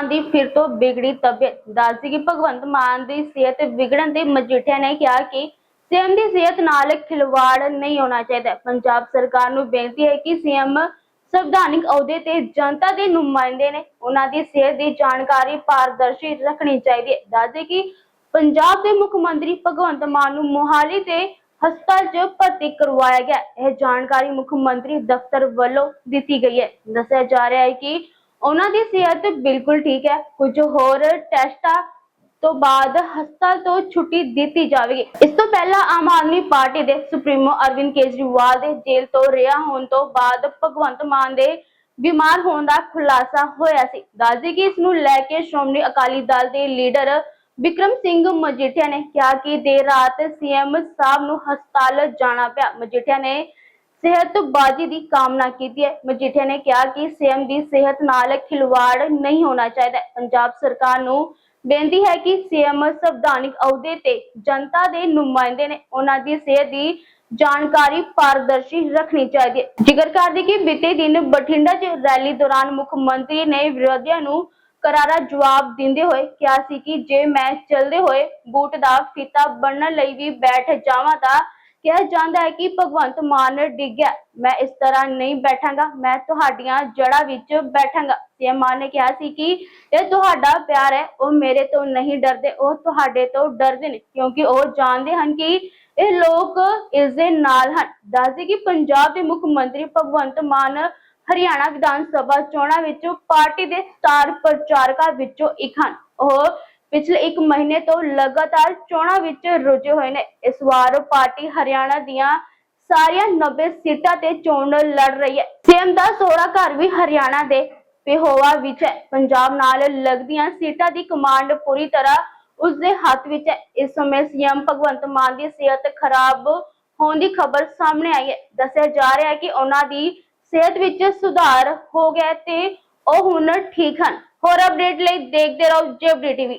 ਮਾਨ ਦੀ ਫਿਰ ਤੋਂ ਬਿਗੜੀ ਤਬੀਅਤ। ਦੱਸਦੀ ਕਿ ਭਗਵੰਤ ਮਾਨ ਦੀ ਸਿਹਤ ਵਿਗੜਨ ਤੇ ਮਜੀਠੀਆ ਨੇ ਕਿਹਾ ਕਿ ਸੀਐਮ ਦੀ ਸਿਹਤ ਨਾਲ ਖਿਲਵਾੜ ਨਹੀਂ ਹੋਣਾ ਚਾਹੀਦਾ। ਪੰਜਾਬ ਸਰਕਾਰ ਨੂੰ ਬੇਨਤੀ ਹੈ ਕਿ ਸੀਐਮ ਸੰਵਿਧਾਨਿਕ ਅਹੁਦੇ ਤੇ ਜਨਤਾ ਦੇ ਨੁਮਾਇੰਦੇ ਨੇ ਉਹਨਾਂ ਦੀ ਸਿਹਤ ਦੀ ਜਾਣਕਾਰੀ ਪਾਰਦਰਸ਼ੀ ਰੱਖਣੀ ਚਾਹੀਦੀ ਹੈ। ਦੱਸਦੇ ਕਿ ਪੰਜਾਬ ਦੇ ਮੁੱਖ ਮੰਤਰੀ ਭਗਵੰਤ ਮਾਨ ਨੂੰ ਮੋਹਾਲੀ ਤੇ ਹਸਪਤਾਲ 'ਚ ਭਰਤੀ ਕਰਵਾਇਆ ਗਿਆ। ਇਹ ਜਾਣਕਾਰੀ ਮੁੱਖ ਮੰਤਰੀ ਦਫ਼ਤਰ ਵੱਲੋਂ ਦਿੱਤੀ ਗਈ ਹੈ। ਦੱਸਿਆ ਜਾ ਰਿਹਾ ਹੈ ਕਿ ਉਹਨਾਂ ਦੀ ਸਿਹਤ ਬਿਲਕੁਲ ਠੀਕ ਹੈ। ਕੁਝ ਹੋਰ ਟੈਸਟਾਂ ਤੋਂ ਬਾਅਦ ਹਸਪਤਾਲ ਤੋਂ ਛੁੱਟੀ ਦਿੱਤੀ ਜਾਵੇਗੀ। ਇਸ ਤੋਂ ਪਹਿਲਾਂ ਆਮ ਆਦਮੀ ਪਾਰਟੀ ਦੇ ਸੁਪਰੀਮੋ ਅਰਵਿੰਦ ਕੇਜਰੀਵਾਲ ਦੇ ਜੇਲ੍ਹ ਤੋਂ ਰਿਹਾ ਹੋਣ ਤੋਂ ਬਾਅਦ ਭਗਵੰਤ ਮਾਨ ਦੇ ਬਿਮਾਰ ਹੋਣ ਦਾ ਖੁਲਾਸਾ ਹੋਇਆ ਸੀ। ਦੱਸਦੇ ਕਿ ਇਸ ਨੂੰ ਲੈ ਕੇ ਸ਼੍ਰੋਮਣੀ ਅਕਾਲੀ ਦਲ ਦੇ ਲੀਡਰ ਵਿਕਰਮ ਸਿੰਘ ਮਜੀਠੀਆ ਨੇ ਕਿਹਾ ਕਿ ਦੇਰ ਰਾਤ ਸੀਐਮ ਸਾਹਿਬ ਨੂੰ ਹਸਪਤਾਲ ਜਾਣਾ ਪਿਆ। ਮਜੀਠੀਆ ਨੇ ਸਿਹਤ ਬਾਜੀ ਦੀ ਕਾਮਨਾ ਕੀਤੀ ਹੈ। ਮਜੀਠੀਆ ਨੇ ਕਿਹਾ ਕਿ ਸੀਐਮ ਦੀ ਸਿਹਤ ਨਾਲ ਖਿਲਵਾੜ ਨਹੀਂ ਹੋਣਾ ਚਾਹੀਦਾ। ਪੰਜਾਬ ਸਰਕਾਰ ਨੂੰ ਬੇਨਤੀ ਹੈ ਕਿ ਸੀਐਮ ਸੰਵਿਧਾਨਿਕ ਅਹੁਦੇ ਤੇ ਜਨਤਾ ਦੇ ਨੁਮਾਇੰਦੇ ਨੇ ਉਹਨਾਂ ਦੀ ਸਿਹਤ ਦੀ ਜਾਣਕਾਰੀ ਪਾਰਦਰਸ਼ੀ ਰੱਖਣੀ ਚਾਹੀਦੀ ਹੈ। ਜ਼ਿਕਰ ਕਰਦੇ ਕਿ ਬੀਤੇ ਦਿਨ ਬਠਿੰਡਾ 'ਚ ਰੈਲੀ ਦੌਰਾਨ ਮੁੱਖ ਮੰਤਰੀ ਨੇ ਵਿਰੋਧੀਆਂ ਨੂੰ ਕਰਾਰਾ ਜਵਾਬ ਦਿੰਦੇ ਹੋਏ ਕਿਹਾ ਸੀ ਕਿ ਜੇ ਮੈਂ ਚੱਲਦੇ ਹੋਏ ਬੂਟ ਦਾ ਫੀਤਾ ਬਣਨ ਲਈ ਵੀ ਬੈਠ ਜਾਵਾਂ ਤਾਂ ਕਿਹਾ ਜਾਂਦਾ ਹੈ ਕਿ ਭਗਵੰਤ ਮਾਨ ਡਿੱਗਿਆ ਮੈਂ ਇਸ ਤਰ੍ਹਾਂ ਨਹੀਂ ਬੈਠਾਂਗਾ, ਮੈਂ ਤੁਹਾਡੀਆਂ ਜੜ੍ਹਾਂ ਵਿੱਚ ਬੈਠਾਂਗਾ। ਸੀਐਮ ਮਾਨ ਨੇ ਕਿਹਾ ਸੀ ਕਿ ਇਹ ਤੁਹਾਡਾ ਪਿਆਰ ਹੈ, ਉਹ ਮੇਰੇ ਤੋਂ ਨਹੀਂ ਡਰਦੇ, ਉਹ ਤੁਹਾਡੇ ਤੋਂ ਡਰਦੇ ਨੇ, ਕਿਉਂਕਿ ਉਹ ਜਾਣਦੇ ਹਨ ਕਿ ਇਹ ਲੋਕ ਇਸ ਦੇ ਨਾਲ ਹਨ। ਦੱਸਦੇ ਕਿ ਪੰਜਾਬ ਦੇ ਮੁੱਖ ਮੰਤਰੀ ਭਗਵੰਤ ਮਾਨ ਹਰਿਆਣਾ ਵਿਧਾਨ ਸਭਾ ਚੋਣਾਂ ਵਿੱਚ ਪਾਰਟੀ ਦੇ ਸਟਾਰ ਪ੍ਰਚਾਰਕਾਂ ਵਿੱਚੋਂ ਇੱਕ ਹਨ। ਉਹ ਪਿਛਲੇ 1 ਮਹੀਨੇ ਤੋਂ ਲਗਾਤਾਰ ਚੋਣਾਂ ਵਿੱਚ ਰੁੱਝੇ ਹੋਏ ਨੇ। ਇਸ ਵਾਰ ਪਾਰਟੀ ਹਰਿਆਣਾ ਦੀਆਂ ਸਾਰੀਆਂ 90 ਸੀਟਾਂ ਤੇ ਚੋਣ ਲੜ ਰਹੀ ਹੈ। ਸੀਐਮ ਦਾ ਸੋਹਰਾ ਘਰ ਵੀ ਹਰਿਆਣਾ ਦੇ ਪਿਹੋਵਾ ਵਿੱਚ ਹੈ। ਪੰਜਾਬ ਨਾਲ ਲੱਗਦੀਆਂ ਸੀਟਾਂ ਦੀ ਕਮਾਂਡ ਪੂਰੀ ਤਰ੍ਹਾਂ ਉਸ ਦੇ ਹੱਥ ਵਿੱਚ ਹੈ। ਇਸ ਸਮੇਂ ਸੀਐਮ ਭਗਵੰਤ ਮਾਨ ਦੀ ਸਿਹਤ ਖਰਾਬ ਹੋਣ ਦੀ ਖਬਰ ਸਾਹਮਣੇ ਆਈ ਹੈ। ਦੱਸਿਆ ਜਾ ਰਿਹਾ ਹੈ ਕਿ ਉਹਨਾਂ ਦੀ ਸਿਹਤ ਵਿੱਚ ਸੁਧਾਰ ਹੋ ਗਿਆ ਤੇ ਉਹ ਹੁਣ ਠੀਕ ਹਨ। ਹੋਰ ਅਪਡੇਟ ਲਈ ਦੇਖਦੇ ਰਹੋ ਜੇਬਡੀ ਟੀਵੀ।